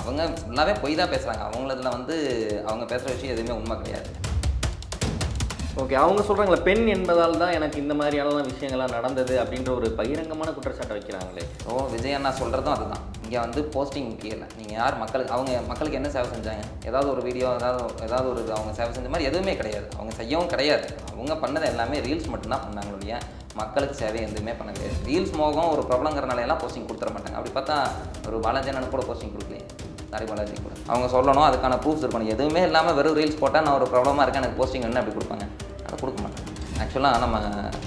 அவங்க ஃபுல்லாகவே பொய் தான் பேசுகிறாங்க அவங்களதுல வந்து அவங்க பேசுகிற விஷயம் எதுவுமே உண்மை கிடையாது. ஓகே அவங்க சொல்கிறாங்களே பெண் என்பதால் தான் எனக்கு இந்த மாதிரியான விஷயங்கள்லாம் நடந்தது அப்படின்ற ஒரு பகிரங்கமான குற்றச்சாட்டை வைக்கிறாங்களே. ஸோ விஜய் அண்ணா சொல்கிறதும் அதுதான். இங்கே வந்து போஸ்டிங் முக்கியம் இல்லை நீங்கள் யார் மக்களுக்கு அவங்க மக்களுக்கு என்ன சேவை செஞ்சாங்க? ஏதாவது ஒரு வீடியோ ஏதாவது ஏதாவது ஒரு அவங்க சேவை செஞ்ச மாதிரி எதுவுமே கிடையாது. அவங்க செய்யவும் கிடையாது. அவங்க பண்ணது எல்லாமே ரீல்ஸ் மட்டும்தான் பண்ணாங்க ஒழிய மக்களுக்கு சேவை எதுவுமே பண்ண கிடையாது. ரீல்ஸ் மோகம் ஒரு பிரபலங்கிறனால எல்லாம் போஸ்டிங் கொடுத்துட மாட்டாங்க. அப்படி பார்த்தா ஒரு பாலாஜி அண்ணன் கூட போஸ்டிங் கொடுக்கலையே. தாரி பாலாஜி கூட. அவங்க சொல்லணும் அதுக்கான ப்ரூஃப்ஸ் இருக்கணும். எதுவுமே இல்லாமல் வெறும் ரீல்ஸ் போட்டால் நான் ஒரு ப்ராப்ளமாக இருக்கேன் எனக்கு போஸ்டிங் என்ன அப்படி கொடுப்பாங்க. அதை கொடுக்க மாட்டேன் ஆக்சுவலாக நம்ம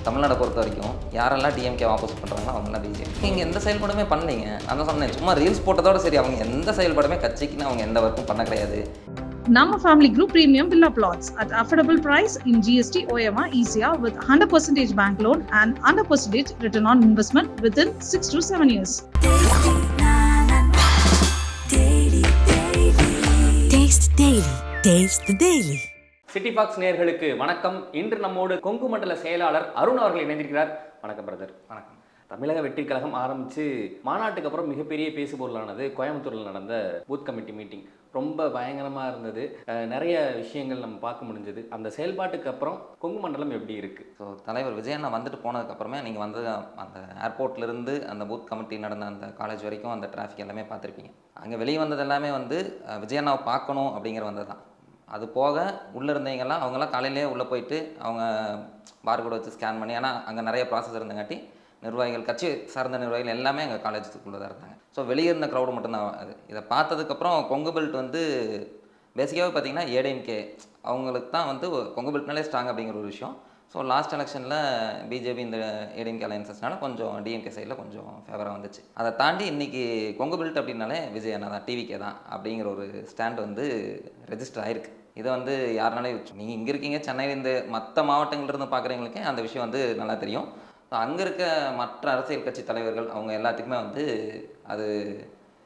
தமிழ்நாடை பொறுத்த வரைக்கும் யாரெல்லாம் டிஎம்கே வாபஸ் பண்ணுறாங்களோ அவங்களாம் பிஜேபி நீங்கள் எந்த செயல்பாடுமே பண்ணீங்க அதான் சொன்னேன் சும்மா ரீல்ஸ் போட்டதோட சரி அவங்க எந்த செயல்பாடுமே கட்சிக்குன்னு அவங்க எந்த ஒர்க்கும் பண்ண கிடையாது. நம்ம family group premium villa flats at affordable price in GST OMR ECR with 100% bank loan and 100% return on investment within 6 to 7 years. Taste Daily. Daily taste daily city box நேயர்களுக்கு வணக்கம். இன்று நம்மோடு கொங்கு மண்டல செயலாளர் அருண் அவர்கள் இணைந்திருக்கிறார். வணக்கம் பிரதர் வணக்கம். தமிழக வெற்றி கழகம் ஆரம்பித்து மாநாட்டுக்கு அப்புறம் மிகப்பெரிய பேசு பொருளானது கோயம்புத்தூரில் நடந்த பூத் கமிட்டி மீட்டிங் ரொம்ப பயங்கரமாக இருந்தது. நிறைய விஷயங்கள் நம்ம பார்க்க முடிஞ்சது. அந்த செயல்பாட்டுக்கு அப்புறம் கொங்கு மண்டலம் எப்படி இருக்குது ஸோ தலைவர் விஜய் அண்ணா வந்துட்டு போனதுக்கப்புறமே நீங்கள் வந்து அந்த ஏர்போர்ட்லேருந்து அந்த பூத் கமிட்டி நடந்த அந்த காலேஜ் வரைக்கும் அந்த டிராஃபிக் எல்லாமே பார்த்துருப்பீங்க. அங்கே வெளியே வந்தது எல்லாமே வந்து விஜயண்ணாவை விஜய் அண்ணாவை பார்க்கணும் அப்படிங்கிற வந்தது தான். அது போக உள்ளே இருந்தவங்கெல்லாம் அவங்கெல்லாம் காலையிலேயே உள்ளே போயிட்டு அவங்க பார் வச்சு ஸ்கேன் பண்ணி ஏன்னா அங்கே நிறைய ப்ராசஸ் இருந்தங்காட்டி நிர்வாகிகள் கட்சி சார்ந்த நிர்வாகிகள் எல்லாமே எங்கள் காலேஜுக்குள்ளே தான் இருந்தாங்க ஸோ வெளியே இருந்த க்ரௌடு மட்டும்தான் அது. இதை பார்த்ததுக்கப்புறம் கொங்கு பெல்ட் வந்து பேசிக்காகவே பார்த்தீங்கன்னா ஏடிஎம்கே அவங்களுக்கு தான் வந்து கொங்கு பெல்ட்னாலே ஸ்ட்ராங் அப்படிங்கிற ஒரு விஷயம். ஸோ லாஸ்ட் எலெக்ஷனில் பிஜேபி இந்த ஏடிஎம்கே அலையன்சஸ்னால கொஞ்சம் டிஎம்கே சைடில் கொஞ்சம் ஃபேவராக வந்துச்சு. அதை தாண்டி இன்றைக்கி கொங்கு பெல்ட் அப்படின்னாலே விஜய் அண்ணா தான் டிவிக்கே தான் அப்படிங்கிற ஒரு ஸ்டாண்ட் வந்து ரெஜிஸ்டர் ஆயிருக்கு. இதை வந்து யாருனாலே நீங்கள் இங்கே இருக்கீங்க சென்னையில் இந்த மற்ற மாவட்டங்கள்லேருந்து பார்க்குறவங்களுக்கே அந்த விஷயம் வந்து நல்லா தெரியும். ஸோ அங்கே இருக்க மற்ற அரசியல் கட்சி தலைவர்கள் அவங்க எல்லாத்துக்குமே வந்து அது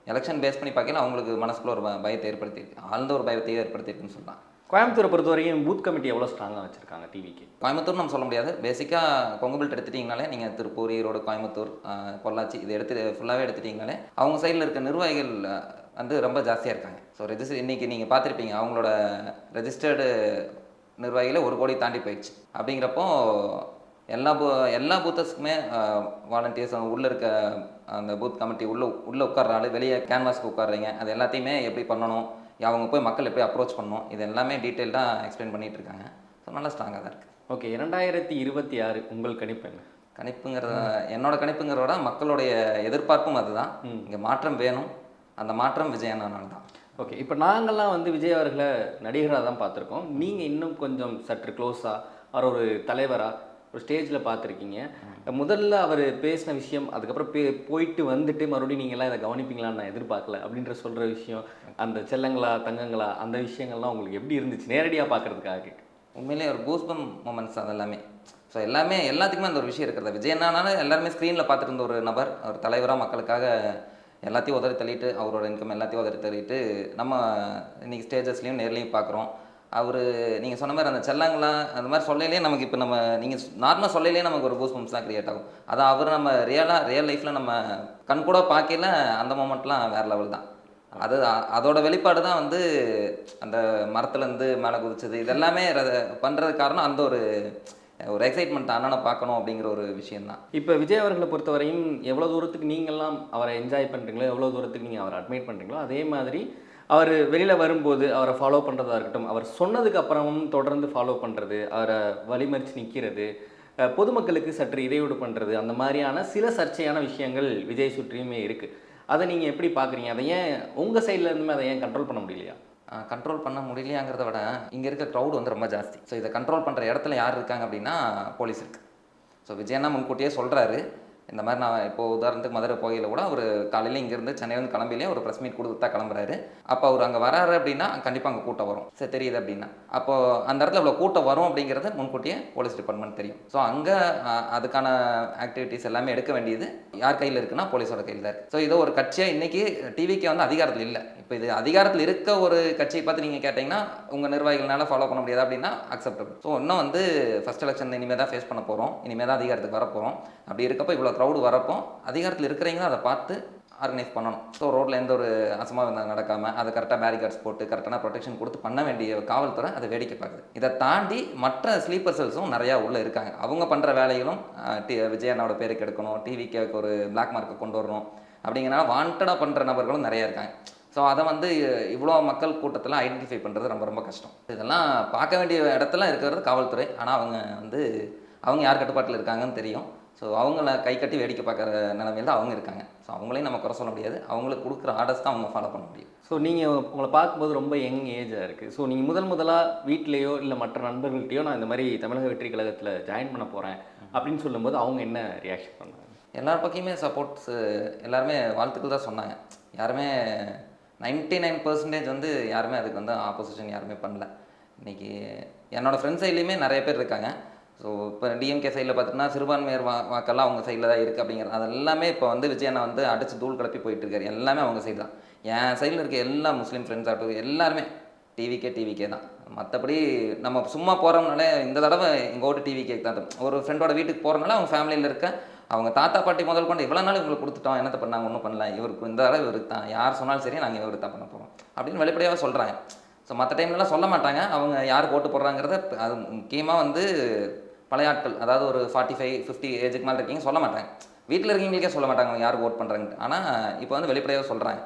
எலெக்ஷன் பேஸ் பண்ணி பார்க்கல அவங்களுக்கு மனசுக்குள்ள ஒரு ப- பயத்தை ஏற்படுத்தியிருக்கு. ஆழ்ந்த ஒரு பயத்தை ஏற்படுத்தியிருக்குன்னு சொல்லலாம். கோயம்புத்தூரை பொறுத்தவரையும் பூத் கமிட்டி எவ்வளோ ஸ்ட்ராங்காக வச்சுருக்காங்க டிவிக்கு கோயம்புத்தூர் நம்ம சொல்ல முடியாது. பேசிக்காக கொங்கு பெல்ட் எடுத்துட்டிங்கனாலே நீங்கள் திருப்பூர் ஈரோடு கோயம்புத்தூர் ஆஹ், பொள்ளாச்சி இது எடுத்து ஃபுல்லாகவே எடுத்துட்டிங்கனாலே அவங்க சைடில் இருக்க நிர்வாகிகள் ஆஹ், வந்து ரொம்ப ஜாஸ்தியாக இருக்காங்க. ஸோ ரெஜிஸ்டர் இன்றைக்கி நீங்கள் பார்த்துருப்பீங்க அவங்களோட ரெஜிஸ்டர்டு நிர்வாகிகளே ஒரு கோடி தாண்டி போயிடுச்சு. அப்படிங்கிறப்போ எல்லா பூ எல்லா பூத்தஸ்க்குமே வாலண்டியர்ஸ் உள்ளே இருக்க அந்த பூத் கமிட்டி உள்ளே உள்ளே உட்கார்ற ஆள் வெளியே கேன்வாஸ்க்கு உட்கார்றீங்க. அது எல்லாத்தையுமே எப்படி பண்ணணும்? அவங்க போய் மக்கள் எப்படி அப்ரோச் பண்ணணும்? இது எல்லாமே டீட்டெயில்டாக எக்ஸ்பிளைன் பண்ணிட்டு இருக்காங்க. ஸோ நல்லா ஸ்ட்ராங்காக தான் இருக்குது ஓகே இரண்டாயிரத்தி இருபத்தி ஆறு உங்கள் கணிப்பு என்ன கணிப்புங்கிறத என்னோட கணிப்புங்கிறத விட மக்களுடைய எதிர்பார்ப்பும் அதுதான். இங்கே மாற்றம் வேணும். அந்த மாற்றம் விஜயனால தான். ஓகே இப்போ நாங்கள்லாம் வந்து விஜய் அவர்களை நடிகராக தான் பார்த்துருக்கோம். நீங்கள் இன்னும் கொஞ்சம் சற்று க்ளோஸாக அவர் ஒரு தலைவராக ஒரு ஸ்டேஜில் பார்த்துருக்கீங்க. முதல்ல அவர் பேசின விஷயம் அதுக்கப்புறம் பே போயிட்டு வந்துட்டு மறுபடியும் நீங்கள்லாம் இதை கவனிப்பீங்களான்னு நான் எதிர்பார்க்கல. அப்படின்ற சொல்கிற விஷயம் அந்த செல்லங்களா தங்கங்களா அந்த விஷயங்கள்லாம் உங்களுக்கு எப்படி இருந்துச்சு? நேரடியாக பார்க்குறதுக்காக உண்மையிலேயே ஒரு கூஸ்பம் மூமெண்ட்ஸ் அது எல்லாமே ஸோ எல்லாமே எல்லாத்துக்குமே அந்த ஒரு விஷயம் இருக்கிறது. விஜய் விஜயனானால எல்லாருமே ஸ்க்ரீனில் பார்த்துட்டு இருந்த ஒரு நபர் ஒரு தலைவராக மக்களுக்காக எல்லாத்தையும் உதறி தள்ளிட்டு அவரோட இன்கம் எல்லாத்தையும் உதறி தள்ளிட்டு நம்ம இன்னைக்கு ஸ்டேஜஸ்லேயும் நேர்லையும் பார்க்குறோம். அவர் நீங்கள் சொன்ன மாதிரி அந்த செல்லாங்கலாம் அந்த மாதிரி சொல்லலையே நமக்கு இப்போ நம்ம நீங்கள் நார்மலாக சொல்லலையே நமக்கு ஒரு கூஸ் தான் கிரியேட் ஆகும். அது அவர் நம்ம ரியலாக ரியல் லைஃப்பில் நம்ம கண் கூட பார்க்கல அந்த மூமெண்ட்லாம் வேறு லெவல் தான். அது அதோட வெளிப்பாடு தான் வந்து அந்த மரத்துலேருந்து மேலே குதிச்சது. இதெல்லாமே பண்ணுறது காரணம் அந்த ஒரு ஒரு எக்ஸைட்மெண்ட் அண்ணனை பார்க்கணும் அப்படிங்கிற ஒரு விஷயம்தான். இப்போ விஜய் அவர்களை பொறுத்தவரையும் எவ்வளோ தூரத்துக்கு நீங்கள்லாம் அவரை என்ஜாய் பண்ணுறீங்களோ எவ்வளோ தூரத்துக்கு நீங்கள் அவரை அட்மிட் பண்ணுறீங்களோ அதே மாதிரி அவர் வெளியில் வரும்போது அவரை ஃபாலோ பண்ணுறதா இருக்கட்டும் அவர் சொன்னதுக்கு அப்புறமும் தொடர்ந்து ஃபாலோ பண்ணுறது அவரை வழிமறித்து நிற்கிறது பொதுமக்களுக்கு சற்று இடையூறு பண்ணுறது அந்த மாதிரியான சில சர்ச்சையான விஷயங்கள் விஜய் சுற்றியுமே இருக்குது அதை நீங்கள் எப்படி பார்க்குறீங்க அதை ஏன் உங்கள் சைட்லேருந்துமே அதை ஏன் கண்ட்ரோல் பண்ண முடியலையா? கண்ட்ரோல் பண்ண முடியலையாங்கிறத விட இங்கே இருக்க க்ரௌட் வந்து ரொம்ப ஜாஸ்தி. ஸோ இதை கண்ட்ரோல் பண்ணுற இடத்துல யார் இருக்காங்க அப்படின்னா போலீஸ் இருக்குது ஸோ விஜயன்னா முன்கூட்டியே சொல்கிறாரு இந்த மாதிரி நான் இப்போ உதாரணத்துக்கு மதுரை போகையில் கூட அவர் காலையில் இங்கேருந்து சென்னையிலேருந்து கிளம்பிலே ஒரு ப்ரெஸ் மீட் கொடுத்து தான் கிளம்புறாரு. அப்போ அவர் அங்கே வராரு அப்படின்னா கண்டிப்பாக அங்கே கூட்டம் வரும். சரி தெரியுது அப்படின்னா. அப்போ அந்த இடத்துல இவ்வளோ கூட்டம் வரும் அப்படிங்கிறது முன்கூட்டியே போலீஸ் டிபார்ட்மெண்ட் தெரியும். ஸோ அங்கே அதுக்கான ஆக்டிவிட்டீஸ் எல்லாமே எடுக்க வேண்டியது யார் கையில் இருக்குன்னா போலீஸோட கையில் தான் இருக்குது ஸோ இதோ ஒரு கட்சியாக இன்னைக்கு டிவிக்கு வந்து அதிகாரத்தில் இல்லை. இப்போ இது அதிகாரத்தில் இருக்க ஒரு கட்சியை பார்த்து நீங்கள் கேட்டிங்கன்னா உங்கள் நிர்வாகிகளால ஃபாலோ பண்ண முடியாது அப்படின்னா அக்செப்டபிள் ஸோ இன்னும் வந்து ஃபர்ஸ்ட் எலெக்ஷன் இனிமேல் தான் ஃபேஸ் பண்ண போகிறோம் இனிமேல் தான் அதிகாரத்துக்கு வரப்போகிறோம் அப்படி இருக்கப்போ இவ்வளோ க்ரௌடு வரப்போ அதிகாரத்தில் இருக்கிறவங்க அதை பார்த்து ஆர்கனைஸ் பண்ணணும். ஸோ ரோட்டில் எந்த ஒரு அசமாக நடக்காமல் அதை கரெக்டாக பேரிகார்ட்ஸ் போட்டு கரெக்டான ப்ரொடெக்ஷன் கொடுத்து பண்ண வேண்டிய காவல்துறை அதை வேடிக்கை பார்க்குது. இதை தாண்டி மற்ற ஸ்லீப்பர் செல்ஸும் நிறையா உள்ளே இருக்காங்க. அவங்க பண்ணுற வேலைகளும் டி விஜயண்ணாவோட பேருக்கு எடுக்கணும் டிவிக்கு ஒரு பிளாக் மார்க்கை கொண்டு வரணும் அப்படிங்கிறனால வாண்டடாக பண்ணுற நபர்களும் நிறையா இருக்காங்க. ஸோ அதை வந்து இவ்வளோ மக்கள் கூட்டத்தில் ஐடென்டிஃபை பண்ணுறது ரொம்ப ரொம்ப கஷ்டம். இதெல்லாம் பார்க்க வேண்டிய இடத்துல இருக்கிறது காவல்துறை. ஆனால் அவங்க வந்து அவங்க யார் கட்டுப்பாட்டில் இருக்காங்கன்னு தெரியும். ஸோ அவங்கள கை கட்டி வேடிக்கை பார்க்குற நிலமையில தான் அவங்க இருக்காங்க. ஸோ அவங்களையும் நம்ம குறை சொல்ல முடியாது. அவங்களுக்கு கொடுக்குற ஆர்டர்ஸ் தான் அவங்க ஃபாலோ பண்ண முடியும். ஸோ நீங்கள் உங்களை பார்க்கும்போது ரொம்ப யங் ஏஜாக இருக்குது ஸோ நீங்கள் முதல் முதலாக வீட்லேயோ இல்லை மற்ற நண்பர்கள்ட்டையோ நான் இந்த மாதிரி தமிழக வெற்றி கழகத்தில் ஜாயின் பண்ண போகிறேன் அப்படின்னு சொல்லும்போது அவங்க என்ன ரியாக்ஷன் பண்ணாங்க எல்லார் பக்கமே சப்போர்ட்ஸு எல்லாருமே வாழ்த்துக்கள் தான் சொன்னாங்க. யாருமே 99% நைன் பர்சன்டேஜ் வந்து யாருமே அதுக்கு வந்து ஆப்போசிஷன் யாருமே பண்ணல. இன்னைக்கு என்னோட ஃப்ரெண்ட்ஸ் சைட்லேயுமே நிறைய பேர் இருக்காங்க. ஸோ இப்போ டிஎம்கே சைடில் பார்த்தீங்கன்னா சிறுபான்மையர் வா வாக்கெல்லாம் அவங்க சைடில் தான் இருக்குது அப்படிங்கிற அது எல்லாமே இப்போ வந்து விஜயனை வந்து அடித்து தூள் கிளப்பி போயிட்டுருக்காரு எல்லாமே அவங்க சைடு தான். என் சைடில் இருக்க எல்லா முஸ்லீம் ஃப்ரெண்ட்ஸ் ஆகட்டும் எல்லாருமே டிவிக்கே டிவிக்கே தான். மற்றபடி நம்ம சும்மா போகிறோம்னாலே இந்த தடவை எங்கள் ஓட்டு டிவிக்கே தான். ஒரு ஃப்ரெண்டோட வீட்டுக்கு போகிறனால அவங்க ஃபேமிலியில் இருக்க அவங்க தாத்தா பாட்டி முதல் கொண்டு இவ்வளோ நாள் இவங்களுக்கு கொடுத்துட்டோம். என்னத்தை பண்ணாங்க? ஒன்றும் பண்ணல. இவருக்கு இந்த தடவை இவருக்கு தான். யார் சொன்னாலும் சரி நாங்கள் இவருக்கு தான் பண்ண போகிறோம் அப்படின்னு வெளிப்படையாக சொல்கிறாங்க ஸோ மற்ற டைம்லலாம் சொல்ல மாட்டாங்க. அவங்க யாருக்கு ஓட்டு போடுறாங்கிறத அது முக்கியமாக வந்து பழைய ஆட்கள் அதாவது ஒரு ஃபார்ட்டி ஃபைவ் ஃபிஃப்டி ஏஜுக்கு மேலே இருக்கீங்க சொல்ல மாட்டாங்க. வீட்டில் இருக்கீங்களுக்கே சொல்ல மாட்டாங்க அவங்க யாருக்கு ஓட் பண்ணுறாங்க ஆனால் இப்போ வந்து வெளிப்படையாக சொல்கிறாங்க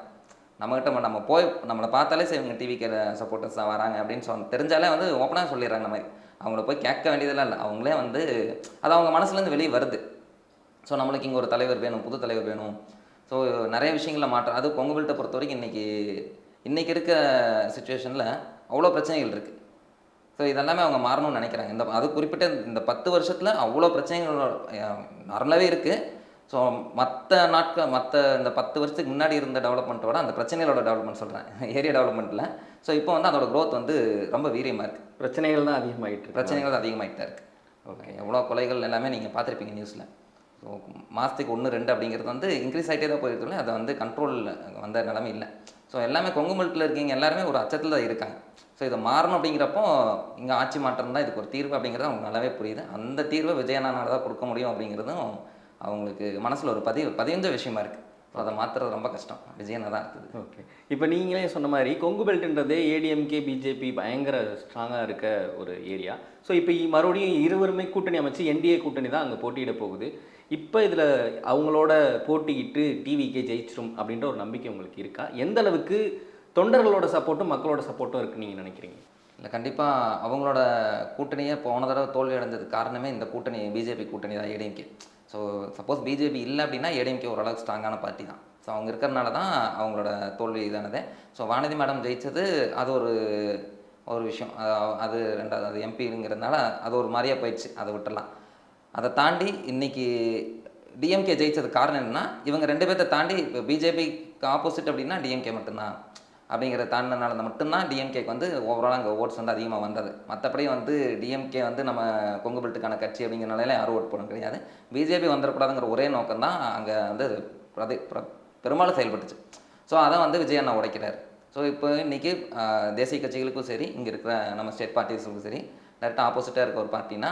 நம்மகிட்ட நம்ம போய் நம்மளை பார்த்தாலே சரி இவங்க டிவிக்கு சப்போர்ட்டர்ஸ் தான் வராங்க அப்படின்னு சொன்ன தெரிஞ்சாலே வந்து ஓப்பனாக சொல்லிடுறாங்க இந்த மாதிரி. அவங்கள போய் கேட்க வேண்டியதெல்லாம் இல்லை. அவங்களே வந்து அது அவங்க மனசுலேருந்து வெளியே வருது. ஸோ நம்மளுக்கு இங்கே ஒரு தலைவர் வேணும் புது தலைவர் வேணும். ஸோ நிறைய விஷயங்கள மாற்றம். அது பொங்கல்கிட்ட பொறுத்த வரைக்கும் இன்றைக்கி இன்றைக்கி இருக்க சுச்சுவேஷனில் அவ்வளோ பிரச்சனைகள் இருக்குது ஸோ இதெல்லாமே அவங்க மாறணும்னு நினைக்கிறாங்க. இந்த அது குறிப்பிட்ட இந்த பத்து வருஷத்தில் அவ்வளோ பிரச்சனைகள் நார்மலாகவே இருக்குது ஸோ மற்ற நாட்கள் மற்ற இந்த பத்து வருஷத்துக்கு முன்னாடி இருந்த டெவலப்மெண்ட்டோட அந்த பிரச்சனைகளோட டெவலப்மெண்ட் சொல்கிறேன் ஏரியா டெவலப்மெண்ட்டில் ஸோ இப்போ வந்து அதோட growth வந்து ரொம்ப வீரியமாக இருக்குது பிரச்சனைகள் தான் அதிகமாகிட்டு பிரச்சனைகள் அதிகமாகிட்டு தான் இருக்குது ஓகே எவ்வளோ கொலைகள் எல்லாமே நீங்கள் பார்த்துருப்பீங்க நியூஸில் ஸோ மாதத்துக்கு ஒன்று ரெண்டு அப்படிங்கிறது வந்து இன்க்ரீஸ் ஆகிட்டே தான் போயிருக்கோம் அதை வந்து கண்ட்ரோலில் வந்த நிலமை இல்லை. ஸோ எல்லாமே கொங்கு மல்ட்டில் இருக்கீங்க. எல்லாருமே ஒரு அச்சத்தில் தான் இருக்காங்க. ஸோ இதை மாறணும் அப்படிங்கிறப்போ இங்கே ஆட்சி மாற்றம் தான் இதுக்கு ஒரு தீர்வு அப்படிங்கிறது அவங்களுக்கு நல்லாவே புரியுது. அந்த தீர்வை விஜயனால தான் கொடுக்க முடியும் அப்படிங்கிறதும் அவங்களுக்கு மனசில் ஒரு பதிவு பதிஞ்ச விஷயமா இருக்குது ஸோ அதை மாற்றுறது ரொம்ப கஷ்டம். விஜயனை தான் இருக்குது ஓகே. இப்போ நீங்களே சொன்ன மாதிரி கொங்கு பெல்ட்ன்றது ஏடிஎம்கே பிஜேபி பயங்கர ஸ்ட்ராங்காக இருக்க ஒரு ஏரியா ஸோ இப்போ மறுபடியும் இருவருமே கூட்டணி அமைச்சு என்டிஏ கூட்டணி தான் அங்கே போட்டியிட போகுது. இப்போ இதில் அவங்களோட போட்டியிட்டு டிவிக்கே ஜெயிச்சிரும் அப்படின்ற ஒரு நம்பிக்கை உங்களுக்கு இருக்கா? எந்த அளவுக்கு தொண்டர்களோட சப்போர்ட்டும் மக்களோட சப்போர்ட்டும் இருக்குன்னு நீங்கள் நினைக்கிறீங்க? இல்லை கண்டிப்பாக அவங்களோட கூட்டணியே போன தடவை தோல்வி அடைஞ்சது காரணமே இந்த கூட்டணி பிஜேபி கூட்டணி தான் ஏடிஎம்கே ஸோ சப்போஸ் பிஜேபி இல்லை அப்படின்னா ஏடிஎம்கே ஓரளவுக்கு ஸ்ட்ராங்கான பார்ட்டி தான். ஸோ அவங்க இருக்கிறனால தான் அவங்களோட தோல்வி இதானது. ஸோ வானதி மேடம் ஜெயிச்சது அது ஒரு ஒரு விஷயம். அது- அது ரெண்டாவது அது எம்பிங்கிறதுனால அது ஒரு மாதிரியாக போயிடுச்சு. அதை விட்டுடலாம். அதை தாண்டி இன்னைக்கு டிஎம்கே ஜெயிச்சது காரணம் என்னன்னா இவங்க ரெண்டு பேர்த்த தாண்டி இப்போ பிஜேபிக்கு ஆப்போசிட் அப்படின்னா டிஎம்கே மட்டும்தான். அப்படிங்கிற தாண்டினால மட்டும்தான் டிஎம்கேக்கு வந்து ஓவரால் அங்கே ஓட்ஸ் வந்து அதிகமாக வந்தது. மற்றபடி வந்து டிஎம்கே வந்து நம்ம கொங்கு பெல்ட்டுக்கான கட்சி அப்படிங்கிறனால யாரும் ஓட் போட கிடையாது. பிஜேபி வந்துடக்கூடாதுங்கிற ஒரே நோக்கம் தான் அங்கே வந்து பிரதி பெரும்பாலும் செயல்பட்டுச்சு. ஸோ அதை வந்து விஜய் அண்ணா உடைக்கிறார். ஸோ இப்போ இன்றைக்கி தேசிய கட்சிகளுக்கும் சரி இங்கே இருக்கிற நம்ம ஸ்டேட் பார்ட்டிஸுக்கும் சரி டேரெக்டாக ஆப்போசிட்டாக இருக்க ஒரு பார்ட்டினா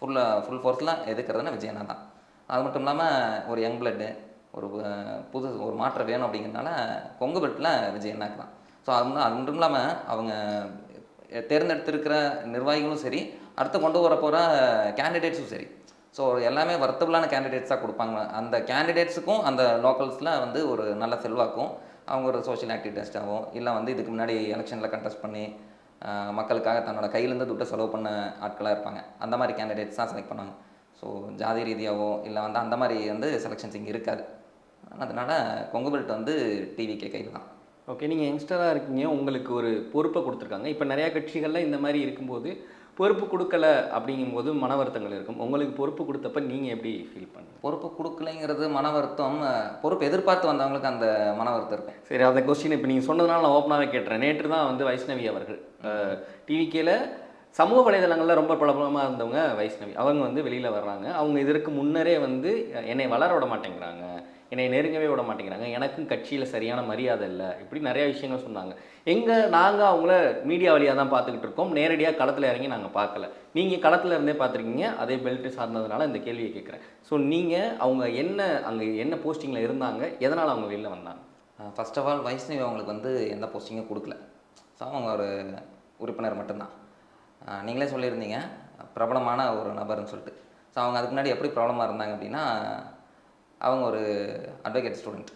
ஃபுல்லாக ஃபுல் ஃபோர்ஸில் எதுக்கிறதுனா விஜயனா தான். அது மட்டும் இல்லாமல் ஒரு யங் பிளட்டு ஒரு புது ஒரு மாற்றம் வேணும் அப்படிங்கிறதுனால கொங்கு பெட்டில் விஜய் தான். ஸோ அது மட்டும் அது மட்டும் இல்லாமல் அவங்க தேர்ந்தெடுத்திருக்கிற நிர்வாகிகளும் சரி அடுத்து கொண்டு வர போகிற கேண்டிடேட்ஸும் சரி. ஸோ எல்லாமே வர்த்தபிளான கேண்டிடேட்ஸாக கொடுப்பாங்க. அந்த கேண்டிடேட்ஸுக்கும் அந்த லோக்கல்ஸில் வந்து ஒரு நல்ல செல்வாக்கும். அவங்க ஒரு சோஷியல் ஆக்டிவிட்டிஸ்டாகவும் இல்லை வந்து இதுக்கு முன்னாடி எலெக்ஷனில் கண்டெஸ்ட் பண்ணி மக்களுக்காக தன்னோட கையிலேருந்து துட்டை செலவு பண்ண ஆட்களாக இருப்பாங்க. அந்த மாதிரி கேண்டிடேட்ஸ் தான் செலக்ட் பண்ணுவாங்க. ஸோ ஜாதி ரீதியாகவோ இல்லை வந்து அந்த மாதிரி வந்து செலெக்ஷன்ஸ் இங்கே இருக்காது. அதனால் கொங்கு பெல்ட் வந்து டிவிக்கே கையில் தான். ஓகே நீங்கள் யங்ஸ்டராக இருக்கீங்க. உங்களுக்கு ஒரு பொறுப்பை கொடுத்துருக்காங்க. இப்போ நிறையா கட்சிகளில் இந்த மாதிரி இருக்கும்போது பொறுப்பு கொடுக்கல அப்படிங்கும்போது மன வருத்தங்கள் இருக்கும். உங்களுக்கு பொறுப்பு கொடுத்தப்ப நீங்கள் எப்படி ஃபீல் பண்ணுங்க? பொறுப்பு கொடுக்கலைங்கிறது மன வருத்தம் பொறுப்பு எதிர்பார்த்து வந்தவங்களுக்கு அந்த மன வருத்தம் இருக்கும் சரி அந்த கொஸ்டின் இப்போ நீங்கள் சொன்னதுனால நான் ஓப்பனாகவே கேட்டுறேன். நேற்று தான் வந்து வைஷ்ணவி அவர்கள் டிவிக்கேல சமூக வலைதளங்களில் ரொம்ப பிரபலமாக இருந்தவங்க வைஷ்ணவி. அவங்க வந்து வெளியில் வர்றாங்க. அவங்க இதற்கு முன்னரே வந்து என்னை வளர விட மாட்டேங்கிறாங்க. என்னை நெருங்கவே விட மாட்டேங்கிறாங்க. எனக்கும் கட்சியில் சரியான மரியாதை இல்லை. இப்படி நிறைய விஷயங்கள் சொன்னாங்க. எங்கே நாங்கள் அவங்கள மீடியா வழியாக தான் பார்த்துக்கிட்டு இருக்கோம். நேரடியாக களத்தில் இறங்கி நாங்கள் பார்க்கல. நீங்கள் களத்தில் இருந்தே பார்த்துருக்கீங்க. அதே பெல்ட் சார்ந்ததுனால இந்த கேள்வியை கேட்குறேன். ஸோ நீங்கள் அவங்க என்ன அங்கே என்ன போஸ்டிங்கில் இருந்தாங்க? எதனால் அவங்க வெளியில் வந்தாங்க? ஃபர்ஸ்ட் ஆஃப் ஆல் வைஷ்ணவி அவங்களுக்கு வந்து எந்த போஸ்டிங்கும் கொடுக்கல. ஸோ அவங்க ஒரு உறுப்பினர் மட்டும்தான். நீங்களே சொல்லியிருந்தீங்க. பிரபலமான ஒரு நபர்னு சொல்லிட்டு. ஸோ அவங்க அதுக்கு முன்னாடி எப்படி பிரபலமாக இருந்தாங்க அப்படின்னா அவங்க ஒரு advocate student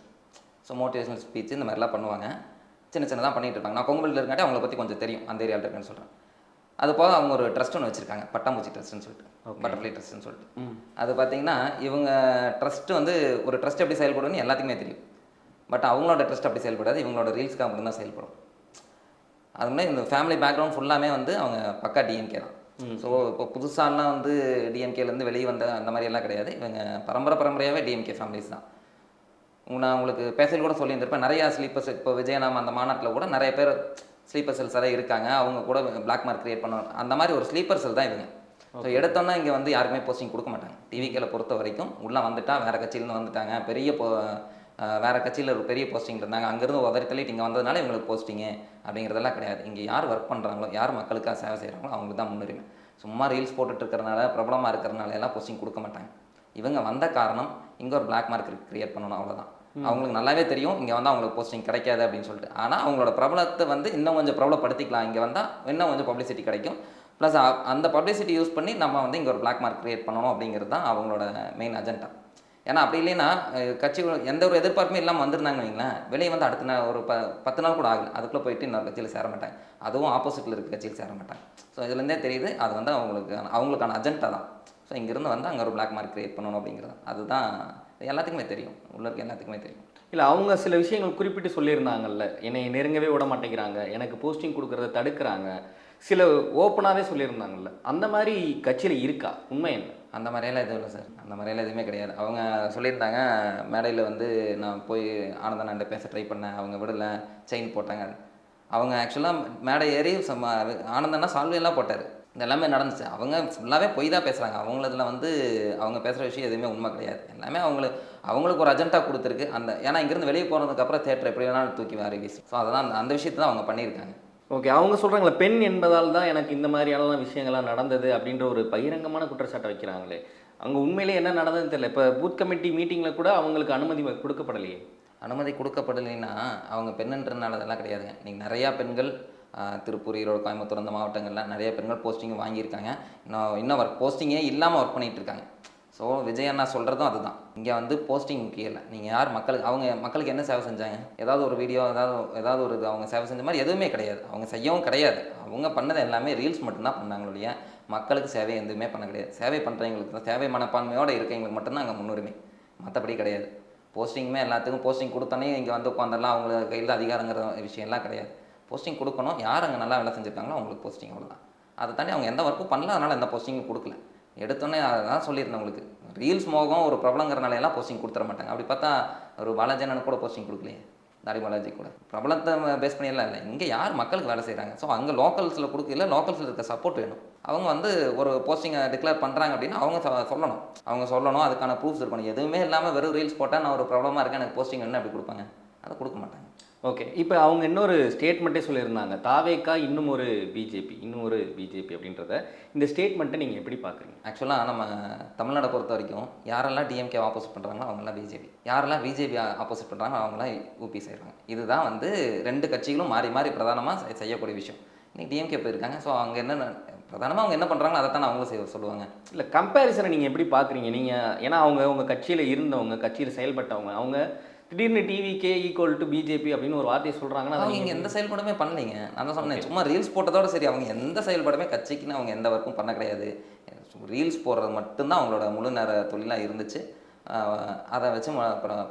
so motivational speech இந்த மாதிரிலாம் பண்ணுவாங்க. சின்ன சின்னதாக பண்ணிட்டு இருப்பாங்க. நான் கொங்குபலில் இருக்காட்டி அவங்கள பற்றி கொஞ்சம் தெரியும். அந்த ஏரியாவில் இருக்கேன்னு சொல்கிறேன் அது போக அவங்க ஒரு ட்ரஸ்ட் ஒன்று வச்சுருக்காங்க. பட்டாம்பூச்சி ட்ரஸ்ட்னு சொல்லிட்டு. பட்டர்ஃப்ளை ட்ரஸ்ட்னு சொல்லிட்டு. அது பார்த்தீங்கன்னா இவங்க ட்ரஸ்ட் வந்து ஒரு ட்ரஸ்ட் எப்படி செயல்படுன்னு எல்லாத்துக்குமே தெரியும். பட் அவங்களோட ட்ரஸ்ட் அப்படி செயல்படாது. இவங்களோட ரீல்ஸ்க்காக மட்டும்தான் செயல்படும். அது மாதிரி இந்த ஃபேமிலி பேக்ரவுண்ட் ஃபுல்லாமே வந்து அவங்க பக்கா டிஎம்கே தான். ஸோ இப்போ புதுசாலாம் வந்து டிஎம்கேலேருந்து வெளியே வந்த அந்த மாதிரி எல்லாம் கிடையாது. இவங்க பரம்பரை பரம்பரையாகவே டிஎம்கே ஃபேமிலிஸ் தான். நான் உங்களுக்கு பேசல் கூட சொல்லியிருந்திருப்பேன். நிறையா ஸ்லீப்பர்ஸ் இப்போ விஜயநாம அந்த மாநாட்டில் கூட நிறைய பேர் ஸ்லீப்பர் செல்ஸ் எல்லாம் இருக்காங்க. அவங்க கூட பிளாக் மார்க் கிரியேட் பண்ணுவாங்க அந்த மாதிரி ஒரு ஸ்லீப்பர் செல் தான் இவங்க. ஸோ எடுத்தோன்னா இங்கே வந்து யாருக்குமே போஸ்டிங் கொடுக்க மாட்டாங்க. டிவிக்கில் பொறுத்த வரைக்கும் உள்ளே வந்துட்டா வேறு கட்சியிலேருந்து வந்துட்டாங்க. பெரிய வேற கட்சியில் ஒரு பெரிய போஸ்டிங் இருந்தாங்க. அங்கேருந்து உதறி தள்ளிட்டு இங்கே வந்ததுனால இவங்களுக்கு போஸ்டிங்கு அப்படிங்கிறதெல்லாம் கிடையாது. இங்கே யார் ஒர்க் பண்ணுறாங்களோ யார் மக்களுக்காக சேவை செய்கிறாங்களோ அவங்களுக்கு தான் முன்னுரிமை. சும்மா ரீல்ஸ் போட்டுட்டு இருக்கிறனால பிரபலமாக இருக்கிறனால எல்லாம் போஸ்டிங் கொடுக்க மாட்டாங்க. இவங்க வந்த காரணம் இங்கே ஒரு பிளாக் மார்க் கிரியேட் பண்ணணும் அவ்வளோதான் அவங்களுக்கு நல்லாவே தெரியும் இங்கே வந்து அவங்களுக்கு போஸ்டிங் கிடைக்காது அப்படின்னு சொல்லிட்டு. ஆனால் அவங்களோட பிரபலத்தை வந்து இன்னும் கொஞ்சம் பிரபலப்படுத்திக்கலாம். இங்கே வந்தால் இன்னும் கொஞ்சம் பப்ளிசிட்டி கிடைக்கும். ப்ளஸ் அந்த பப்ளிசிட்டி யூஸ் பண்ணி நம்ம வந்து இங்கே ஒரு பிளாக் மார்க் கிரியேட் பண்ணணும் அப்படிங்கிறது தான் அவங்களோட மெயின் அஜெண்டா ஏன்னா அப்படி இல்லைன்னா கட்சிகள் கட்சி எந்த ஒரு எதிர்பார்ப்புமே இல்லாமல் வந்திருந்தாங்க வைங்களேன் வெளியே வந்து அடுத்த நாள் ஒரு ப பத்து நாள் கூட ஆகல. அதுக்குள்ளே போயிட்டு இன்னொரு கட்சியில் சேர மாட்டாங்க. அதுவும் ஆப்போசிட்டில் இருக்க கட்சியில் சேர மாட்டாங்க. ஸோ இதுலேருந்தே தெரியுது அது வந்து அவங்களுக்கு அவங்களுக்கான அஜெண்டா தான். ஸோ இங்கேருந்து வந்து அங்கே ஒரு பிளாக் மார்க் கிரியேட் பண்ணணும் அப்படிங்கிறது. அதுதான் எல்லாத்துக்குமே தெரியும். உள்ள இருக்க எல்லாத்துக்குமே தெரியும். இல்லை அவங்க சில விஷயங்கள் குறிப்பிட்டு சொல்லியிருந்தாங்கல்ல. என்னை நெருங்கவே விட மாட்டேங்கிறாங்க. எனக்கு போஸ்டிங் கொடுக்குறத தடுக்கிறாங்க. சில ஓப்பனாகவே சொல்லியிருந்தாங்கல்ல. அந்த மாதிரி கட்சியில் இருக்கா? உண்மை என்ன? அந்த மாதிரியெல்லாம் எதுவும் இல்லை சார். அந்த மாதிரியெல்லாம் எதுவுமே கிடையாது. அவங்க சொல்லியிருந்தாங்க மேடையில் வந்து நான் போய் ஆனந்தனாண்ட பேச ட்ரை பண்ணேன் அவங்க விடலை செயின் போட்டாங்க. அவங்க ஆக்சுவலாக மேடை ஏறி சம ஆனந்தனா சால்வையெல்லாம் போட்டார். இது எல்லாமே நடந்துச்சு. அவங்க ஃபுல்லாகவே பொய் தான் பேசுகிறாங்க அவங்களதுல வந்து அவங்க பேசுகிற விஷயம் எதுவுமே உண்மை கிடையாது. எல்லாமே அவங்களுக்கு அவங்களுக்கு ஒரு அஜெண்டா கொடுத்துருக்கு. அந்த ஏன்னா இங்கேருந்து வெளியே போனதுக்கப்புறம் தேட்டர் எப்படி வேணாலும் தூக்கி வாரி ஸோ அதெல்லாம் அந்த- அந்த விஷயத்தை தான் அவங்க பண்ணியிருக்காங்க. ஓகே அவங்க சொல்கிறாங்களே பெண் என்பதால் தான் எனக்கு இந்த மாதிரியான விஷயங்கள்லாம் நடந்தது அப்படின்ற ஒரு பகிரங்கமான குற்றச்சாட்டை வைக்கிறாங்களே. அங்கே உண்மையிலே என்ன நடந்ததுன்னு தெரியல. இப்போ பூத் கமிட்டி மீட்டிங்கில் கூட அவங்களுக்கு அனுமதி கொடுக்கப்படலையே. அனுமதி கொடுக்கப்படலைன்னா அவங்க பெண்ணுன்றனால அதெல்லாம் கிடையாதுங்க. நீங்கள் நிறையா பெண்கள் திருப்பூர் ஈரோடு கோயம்புத்தூர் அந்த மாவட்டங்களில் நிறைய பெண்கள் போஸ்டிங் வாங்கியிருக்காங்க. இன்னும் இன்னும் ஒர்க் போஸ்டிங்கே இல்லாமல் ஒர்க் பண்ணிகிட்டு இருக்காங்க. ஸோ விஜய் அண்ணா சொல்கிறதும் அதுதான். இங்கே வந்து போஸ்டிங் முக்கியம் இல்லை நீங்கள் யார் மக்களுக்கு அவங்க மக்களுக்கு என்ன சேவை செஞ்சாங்க? ஏதாவது ஒரு வீடியோ ஏதாவது ஏதாவது ஒரு இது அவங்க சேவை செஞ்ச மாதிரி எதுவுமே கிடையாது. அவங்க செய்யவும் கிடையாது. அவங்க பண்ணது எல்லாமே ரீல்ஸ் மட்டும்தான் பண்ணாங்களுடைய மக்களுக்கு சேவை எதுவுமே பண்ண கிடையாது. சேவை பண்ணுறவங்களுக்கு தான் சேவை மனப்பான்மையோடு இருக்கவங்களுக்கு மட்டும்தான் அங்கே முன்னுரிமை. மற்றபடி கிடையாது. போஸ்டிங்குமே எல்லாத்துக்கும் போஸ்டிங் கொடுத்தோன்னே இங்கே வந்து உட்காந்துடலாம் அவங்க கையில் அதிகாரங்கிற விஷயம்லாம் கிடையாது. போஸ்டிங் கொடுக்கணும். யார் அங்கே நல்லா வேலை செஞ்சுருக்காங்களோ அவங்களுக்கு போஸ்டிங் அவ்வளோதான் அதை தாண்டி அவங்க எந்த ஒர்க்கும் பண்ணல. அதனால் எந்த போஸ்டிங்கும் கொடுக்கல. எடுத்தோன்னே அதான் சொல்லியிருந்தேன் உங்களுக்கு. ரீல்ஸ் மோகம் ஒரு பிரபலங்கிறனால எல்லாம் போஸ்டிங் கொடுத்துட மாட்டாங்க. அப்படி பார்த்தா ஒரு பாலாஜி கூட போஸ்டிங் கொடுக்கலையே. தாடி பாலாஜி கூட. பிரபலத்தை பேஸ் பண்ணியெல்லாம் இல்லை. இங்கே யார் மக்களுக்கு வேலை செய்கிறாங்க ஸோ அங்கே லோக்கல்ஸில் கொடுக்கல லோக்கல்ஸில் இருக்க சப்போர்ட் வேணும். அவங்க வந்து ஒரு போஸ்டிங்கை டிக்ளேர் பண்ணுறாங்க அப்படின்னா அவங்க சொல்லணும். அவங்க சொல்லணும் அதுக்கான ப்ரூஃப்ஸ் இருக்கணும். எதுவுமே இல்லாமல் வெறும் ரீல்ஸ் போட்டால் நான் ஒரு ப்ராப்ளமாக இருக்கேன் எனக்கு போஸ்டிங் வேணும் அப்படி கொடுப்பாங்க? அதை கொடுக்க மாட்டாங்க. ஓகே இப்போ அவங்க இன்னொரு ஸ்டேட்மெண்ட்டே சொல்லியிருந்தாங்க. தாவேக்கா இன்னும் ஒரு பிஜேபி இன்னும் ஒரு பிஜேபி அப்படின்றத. இந்த ஸ்டேட்மெண்ட்டை நீங்கள் எப்படி பார்க்குறீங்க? ஆக்சுவலாக நம்ம தமிழ்நாடை பொறுத்த வரைக்கும் யாரெல்லாம் டிஎம்கே ஆப்போசிட் பண்ணுறாங்களோ அவங்களாம் பிஜேபி யாரெல்லாம் பிஜேபி ஆப்போசிட் பண்ணுறாங்களோ அவங்களாம் ஊபி செய்கிறாங்க இதுதான் வந்து ரெண்டு கட்சிகளும் மாறி மாறி பிரதானமாக செய்யக்கூடிய விஷயம். இன்னைக்கு டிஎம்கே போயிருக்காங்க. ஸோ அவங்க என்ன பிரதானமாக அவங்க என்ன பண்ணுறாங்களோ அதை தான் அவங்களும் செய்ய சொல்லுவாங்க. இல்லை கம்பேரிசனை நீங்கள் எப்படி பார்க்குறீங்க? நீங்கள் ஏன்னா அவங்க உங்கள் கட்சியில் இருந்தவங்க கட்சியில் செயல்பட்டவங்க அவங்க திடீர்னு டிவிகே ஈக்குவல் டு பிஜேபி அப்படின்னு ஒரு வார்த்தையை சொல்கிறாங்கன்னா அவங்க இங்கே எந்த செயல்பாடுமே பண்ணலைங்க. நான் தான் சொன்னேன். சும்மா ரீல்ஸ் போட்டதோட சரி அவங்க எந்த செயல்பாடுமே கட்சிக்குன்னு அவங்க எந்த ஒர்க்கும் பண்ண கிடையாது. ரீல்ஸ் போடுறது மட்டும்தான் அவங்களோட முழு நேர தொழிலாக இருந்துச்சு. அதை வச்சு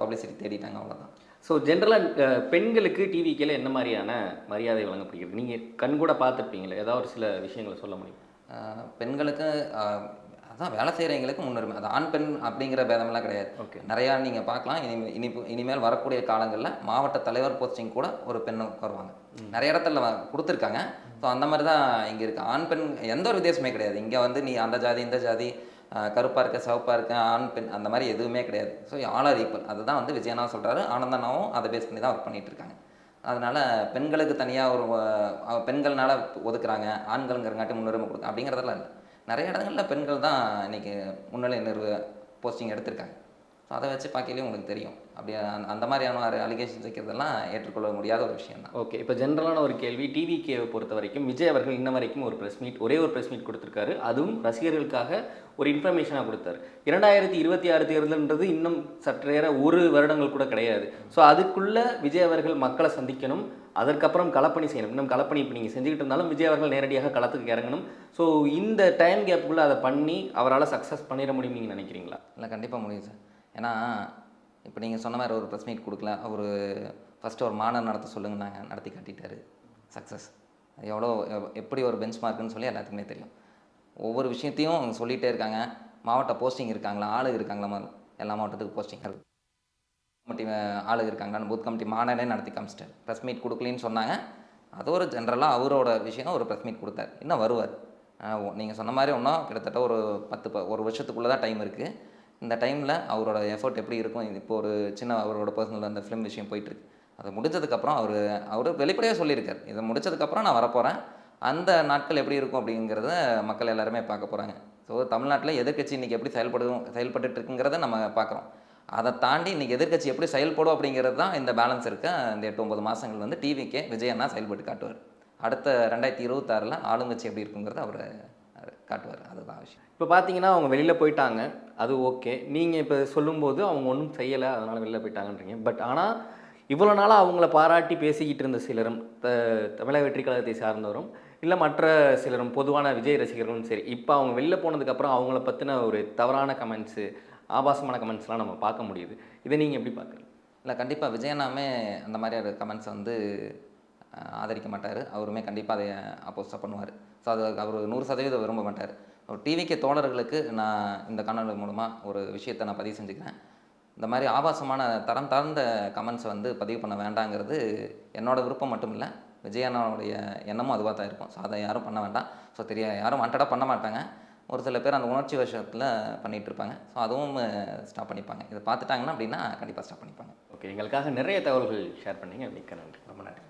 பப்ளிசிட்டி தேடிட்டாங்க அவ்வளோதான் ஸோ ஜென்ரலாக பெண்களுக்கு டிவிக்கேல என்ன மாதிரியான மரியாதை வழங்கப்படுகிறது? நீங்கள் கண் கூட பார்த்துருப்பீங்களே ஏதாவது ஒரு சில விஷயங்களை சொல்ல முடியும்? பெண்களுக்கு அதான் வேலை செய்கிறவங்களுக்கு முன்னுரிமை. அது ஆண் பெண் அப்படிங்கிற பேதமெல்லாம் கிடையாது. ஓகே. நிறையா நீங்கள் பார்க்கலாம். இனிமே இனி இனிமேல் வரக்கூடிய காலங்களில் மாவட்ட தலைவர் போஸ்டிங் கூட ஒரு பெண்ணு வருவாங்க நிறைய இடத்துல கொடுத்துருக்காங்க. ஸோ அந்த மாதிரி தான் இங்கே இருக்குது ஆண் பெண் எந்த ஒரு வித்தியாசமே கிடையாது. இங்கே வந்து நீ அந்த ஜாதி இந்த ஜாதி கருப்பாக இருக்க சிவப்பாக இருக்க ஆண் பெண் அந்த மாதிரி எதுவுமே கிடையாது. ஸோ ஆல் ஆர் ஈக்குவல் அதுதான் வந்து விஜயனா சொல்கிறாரு ஆனந்தனாவும் அதை பேஸ் பண்ணி தான் ஒர்க் பண்ணிட்டு இருக்காங்க. அதனால் பெண்களுக்கு தனியாக ஒரு பெண்கள்னால ஒதுக்குறாங்க. ஆண்கள்ங்கிறங்காட்டி முன்னுரிமை கொடுக்க அப்படிங்கிறதெல்லாம் இல்லை. நிறைய இடங்களில் பெண்கள் தான் இன்றைக்கி முன்னிலை நிறுவ போஸ்டிங் எடுத்திருக்காங்க. ஸோ அதை வச்சு பார்க்கலையும் உங்களுக்கு தெரியும். அப்படி அந்த- மாதிரியான ஒரு அலிகேஷன்ஸ் வைக்கிறதெல்லாம் ஏற்றுக்கொள்ள முடியாத ஒரு விஷயம் தான் ஓகே இப்போ ஜென்ரலான ஒரு கேள்வி டிவிகேவை பொறுத்த வரைக்கும் விஜய் அவர்கள் இன்ன வரைக்கும் ஒரு ப்ரெஸ் மீட் ஒரே ஒரு ப்ரெஸ் மீட் கொடுத்துருக்காரு. அதுவும் ரசிகர்களுக்காக ஒரு இன்ஃபர்மேஷனாக கொடுத்தாரு. இரண்டாயிரத்தி இருபத்தி ஆறு தேர்தல்ன்றது இன்னும் சற்றேற ஒரு வருடங்கள் கூட கிடையாது. ஸோ அதுக்குள்ள விஜய் அவர்கள் மக்களை சந்திக்கணும். அதற்கப்புறம் களப்பணி செய்யணும். இன்னும் களப்பணி இப்போ நீங்கள் செஞ்சுக்கிட்டு இருந்தாலும் விஜய் அவர்கள் நேரடியாக களத்துக்கு இறங்கணும். ஸோ இந்த டைம் கேப்புக்குள்ளே அதை பண்ணி அவரால் சக்ஸஸ் பண்ணிட முடியும் நீங்கள் நினைக்கிறீங்களா? இல்லை கண்டிப்பாக முடியும் சார் ஏன்னா இப்போ நீங்கள் சொன்ன மாதிரி ஒரு ப்ரெஸ் மீட் கொடுக்கல. அவர் ஃபஸ்ட்டு ஒரு மாநாடு நடத்த சொல்லுங்க நாங்கள் நடத்தி காட்டிட்டாரு. சக்ஸஸ் அது எவ்வளோ எவ்- எப்படி ஒரு பெஞ்ச் மார்க்குன்னு சொல்லி எல்லாத்துக்குமே தெரியும். ஒவ்வொரு விஷயத்தையும் அவங்க சொல்லிகிட்டே இருக்காங்க. மாவட்ட போஸ்டிங் இருக்காங்களா? ஆளு இருக்காங்களா? மா- எல்லா மாவட்டத்துக்கு போஸ்டிங் இருக்கு. கமிட்டி ஆளுங்க இருக்காங்களான்னு பூத் கமிட்டி மாநாடே நடத்தி காமிச்சிட்டார். ப்ரெஸ் மீட் கொடுக்கலன்னு சொன்னாங்க. அது ஒரு ஜென்ரலாக அவரோட விஷயம். ஒரு ப்ரெஸ் மீட் கொடுத்தார். இன்னும் வருவார். நீங்கள் சொன்ன மாதிரி ஒன்றும் கிட்டத்தட்ட ஒரு பத்து ப ஒரு வருஷத்துக்குள்ளே தான் டைம் இருக்குது இந்த டைமில் அவரோட எஃபர்ட் எப்படி இருக்கும்? இது இப்போ ஒரு சின்ன அவரோட பர்சனல் அந்த ஃபிலிம் விஷயம் போயிட்டுருக்கு. அது முடிஞ்சதுக்கப்புறம் அவர் அவர் வெளிப்படையாக சொல்லியிருக்கார். இதை முடிச்சதுக்கப்புறம் நான் வரப்போகிறேன் அந்த நாட்கள் எப்படி இருக்கும் அப்படிங்கிறத மக்கள் எல்லாருமே பார்க்க போகிறாங்க ஸோ தமிழ்நாட்டில் எதிர்கட்சி இன்றைக்கி எப்படி செயல்படும் செயல்பட்டுட்டு இருக்குங்கிறத நம்ம பார்க்குறோம். அதை தாண்டி இன்றைக்கி எதிர்க்கட்சி எப்படி செயல்படும் அப்படிங்கிறது தான் இந்த பேலன்ஸ் இருக்க. இந்த எட்டு ஒன்பது மாதங்கள் வந்து டிவிக்கே விஜயண்ணா செயல்பட்டு காட்டுவார். அடுத்த ரெண்டாயிரத்தி இருபத்தாறில் ஆளுங்கட்சி எப்படி இருக்குங்கிறத அவர் காட்டுவார். அதுதான் விஷயம். இப்போ பார்த்தீங்கன்னா அவங்க வெளியில் போயிட்டாங்க. அது ஓகே. நீங்கள் இப்போ சொல்லும்போது அவங்க ஒன்றும் செய்யலை அதனால் வெளில போயிட்டாங்கன்றீங்க. பட் ஆனால் இவ்வளோ நாளாக அவங்கள பாராட்டி பேசிக்கிட்டு இருந்த சிலரும் த தமிழக வெற்றி கழகத்தை சார்ந்தவரும் இல்லை மற்ற சிலரும் பொதுவான விஜய் ரசிகர்களும் சரி இப்போ அவங்க வெளில போனதுக்கப்புறம் அவங்கள பற்றின ஒரு தவறான கமெண்ட்ஸு ஆபாசமான கமெண்ட்ஸ்லாம் நம்ம பார்க்க முடியுது. இதை நீங்கள் எப்படி பார்க்குறீங்க? இல்லை கண்டிப்பாக விஜயனாமே அந்த மாதிரியான கமெண்ட்ஸ் வந்து ஆதரிக்க மாட்டார். அவருமே கண்டிப்பாக அதை அப்போஸ்டாக பண்ணுவார். ஸோ அது அவர் நூறு சதவீதம் விரும்ப மாட்டார். ஒரு டிவிக்கு தோழர்களுக்கு நான் இந்த காணொலி மூலமாக ஒரு விஷயத்தை நான் பதிவு செஞ்சுக்கிறேன். இந்த மாதிரி ஆபாசமான தரம் தாழ்ந்த கமெண்ட்ஸை வந்து பதிவு பண்ண வேண்டாங்கிறது என்னோட விருப்பம் மட்டும் இல்லை விஜயண்ணாவுடைய எண்ணமும் அதுவாக தான் இருக்கும். ஸோ அதை யாரும் பண்ண வேண்டாம். ஸோ தெரிய யாரும் வாண்டடாக பண்ண மாட்டாங்க. ஒரு சில பேர் அந்த உணர்ச்சி வருஷத்தில் பண்ணிகிட்டு இருப்பாங்க. ஸோ அதுவும் ஸ்டாப் பண்ணிப்பாங்க. இதை பார்த்துட்டாங்கன்னா அப்படின்னா கண்டிப்பாக ஸ்டாப் பண்ணிப்பாங்க. ஓகே எங்களுக்காக நிறைய தகவல்கள் ஷேர் பண்ணீங்க. மிக்க நன்றி. ரொம்ப நன்றி.